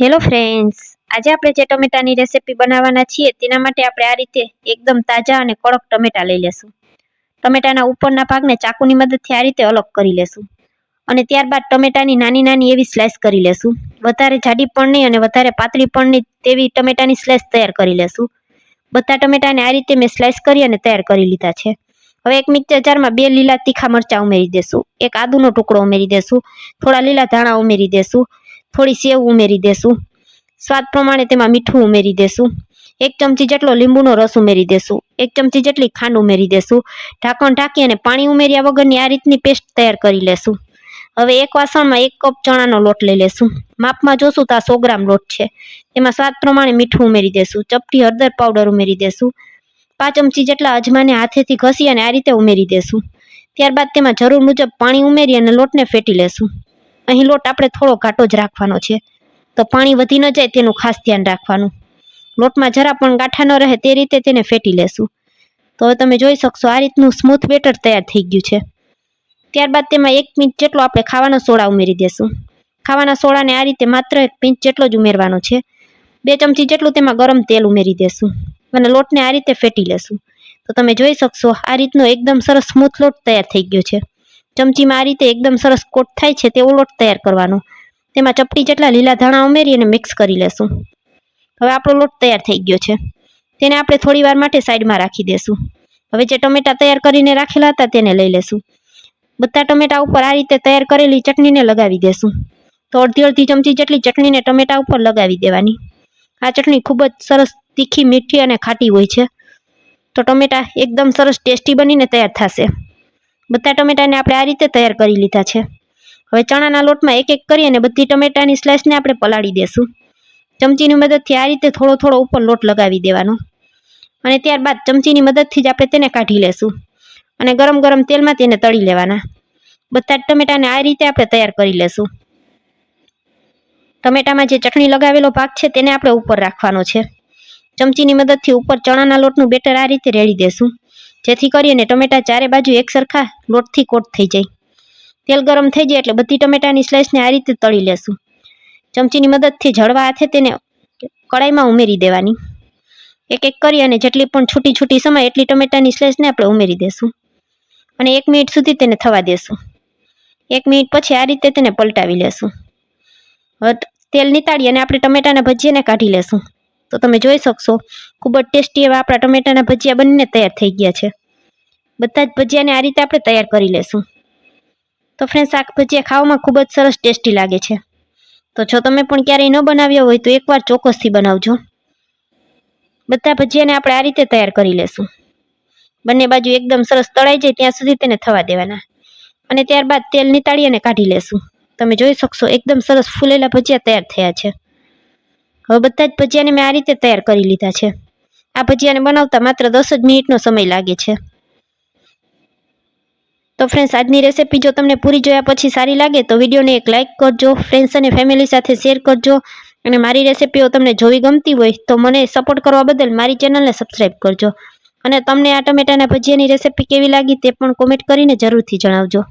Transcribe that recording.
Hello friends આજે આપણે જે ટમેટાની રેસીપી બનાવવાના છીએ, તેના માટે આપણે આ રીતે એકદમ તાજા અને કડક ટમેટા લઈ લેશું. ટમેટાના ઉપરના ભાગને ચાકુની મદદથી આ રીતે અલગ કરી લેશું. અને ત્યારબાદ ટમેટાની નાની નાની એવી સ્લાઇસ કરી લેશું. વધારે જાડી પણ નહીં અને વધારે પાતળી પણ નહીં તેવી ટમેટાની સ્લાઇસ તૈયાર કરી લેશું. બધા ટમેટાને આ રીતે મેં સ્લાઇસ કરી અને તૈયાર કરી લીધા છે. હવે એક મિક્સર જારમાં બે લીલા તીખા મરચાં ઉમેરી દેશું. એક આદુનો ટુકડો ઉમેરી દેશું. થોડા લીલા ધાણા ઉમેરી દેશું. થોડી સેવ ઉમેરી દેશું. સ્વાદ પ્રમાણે તેમાં મીઠું ઉમેરી દેશું. એક ચમચી જેટલો લીંબુનો રસ ઉમેરી દેશું. એક ચમચી જેટલી ખાંડ ઉમેરી દેશું. ઢાંકણ ઢાંકી અને પાણી ઉમેર્યા વગરની આ રીતની પેસ્ટ તૈયાર કરી લેશું. હવે એક વાસણમાં એક કપ ચણાનો લોટ લઈ લેશું. માપમાં જોશું તો આ સો ગ્રામ લોટ છે. તેમાં સ્વાદ પ્રમાણે મીઠું ઉમેરી દેશું. ચપટી હળદર પાવડર ઉમેરી દેશું. પાંચ ચમચી જેટલા અજમાને હાથેથી ઘસી અને આ રીતે ઉમેરી દેશું. ત્યારબાદ તેમાં જરૂર મુજબ પાણી ઉમેરી અને લોટને ફેટી લેશું. અહીં લોટ આપણે થોડો ઘાટો જ રાખવાનો છે. તો પાણી વધી ન જાય તેનું ખાસ ધ્યાન રાખવાનું. લોટમાં જરા પણ ગાંઠા ન રહે તે રીતે તેને ફેટી લેશું. તો હવે તમે જોઈ શકશો આ રીતનું સ્મૂથ બેટર તૈયાર થઈ ગયું છે. ત્યારબાદ તેમાં એક પિંચ જેટલો આપણે ખાવાનો સોડા ઉમેરી દેશું. ખાવાના સોડાને આ રીતે માત્ર એક પિંચ જેટલો જ ઉમેરવાનો છે. બે ચમચી જેટલું તેમાં ગરમ તેલ ઉમેરી દેશું અને લોટને આ રીતે ફેટી લેશું. તો તમે જોઈ શકશો આ રીતનો એકદમ સરસ સ્મૂથ લોટ તૈયાર થઈ ગયો છે. ચમચીમાં આ રીતે એકદમ સરસ કોટ થાય છે તેવો લોટ તૈયાર કરવાનો. તેમાં ચપટી જેટલા લીલા ધાણા ઉમેરી અને મિક્સ કરી લેશું. હવે આપણો લોટ તૈયાર થઈ ગયો છે. તેને આપણે થોડી વાર માટે સાઈડમાં રાખી દેશું. હવે જે ટમેટા તૈયાર કરીને રાખેલા હતા તેને લઈ લેશું. બધા ટમેટા ઉપર આ રીતે તૈયાર કરેલી ચટણીને લગાવી દેશું. તો અડધી અડધી ચમચી જેટલી ચટણીને ટમેટા ઉપર લગાવી દેવાની. આ ચટણી ખૂબ જ સરસ તીખી, મીઠી અને ખાટી હોય છે. તો ટમેટા એકદમ સરસ ટેસ્ટી બનીને તૈયાર થશે. બધા ટમેટાને આપણે આ રીતે તૈયાર કરી લીધા છે. હવે ચણાના લોટમાં એક એક કરી અને બધી ટમેટાની સ્લાઇસને આપણે પલાળી દેશું. ચમચીની મદદથી આ રીતે થોડો થોડો ઉપર લોટ લગાવી દેવાનો. અને ત્યારબાદ ચમચીની મદદથી જ આપણે તેને કાઢી લેશું. અને ગરમ ગરમ તેલમાં તેને તળી લેવાના. બધા ટમેટાને આ રીતે આપણે તૈયાર કરી લેશું. ટમેટામાં જે ચટણી લગાવેલો ભાગ છે તેને આપણે ઉપર રાખવાનો છે. ચમચીની મદદથી ઉપર ચણાના લોટનું બેટર આ રીતે રેડી દેશું. જેથી કરીને ટમેટા ચારે બાજુ એક સરખા લોટથી કોટ થઈ જાય. તેલ ગરમ થઈ જાય એટલે બધી ટમેટાની સ્લાઇસને આ રીતે તળી લેશું. ચમચીની મદદથી જળવા હાથે તેને કડાઈમાં ઉમેરી દેવાની. એક એક કરી અને જેટલી પણ છૂટી છૂટી સમય એટલી ટમેટાની સ્લાઇસને આપણે ઉમેરી દેશું. અને એક મિનિટ સુધી તેને થવા દેશું. એક મિનિટ પછી આ રીતે તેને પલટાવી લેશું. હવે તેલ નીતાળી અને આપણે ટમેટાના ભજીયાને કાઢી લેશું. તો તમે જોઈ શકશો. ખૂબ જ ટેસ્ટી એવા આપણા ટમેટાના ભજીયા બંને તૈયાર થઈ ગયા છે. બધા જ ભજીયાને આ રીતે આપણે તૈયાર કરી લેશું. તો ફ્રેન્ડ શાક ભજીયા ખાવામાં ખૂબ જ સરસ ટેસ્ટી લાગે છે. તો જો તમે પણ ક્યારેય ન બનાવ્યા હોય તો એકવાર ચોક્કસથી બનાવજો. બધા ભજીયાને આપણે આ રીતે તૈયાર કરી લેશું. બંને બાજુ એકદમ સરસ તળાઈ જાય ત્યાં સુધી તેને થવા દેવાના. અને ત્યારબાદ તેલ નીતાળી અને કાઢી લેશું. તમે જોઈ શકશો, એકદમ સરસ ફૂલેલા ભજીયા તૈયાર થયા છે. હવે બધા જ ભજીયાને મેં આ રીતે તૈયાર કરી લીધા છે. આ ભજીયાને બનાવતા માત્ર દસ જ મિનિટનો સમય લાગે છે. તો ફ્રેન્ડ્સ આજની રેસીપી જો તમને પૂરી જોયા પછી સારી લાગે તો વિડીયોને એક લાઇક કરજો ફ્રેન્ડ્સ અને ફેમિલી સાથે શેર કરજો અને મારી રેસીપીઓ તમને જોવી ગમતી હોય તો મને સપોર્ટ કરવા બદલ મારી ચેનલને સબસ્ક્રાઈબ કરજો. અને તમને આ ટમેટાના ભજીયાની રેસીપી કેવી લાગી તે પણ કોમેન્ટ કરીને જરૂરથી જણાવજો.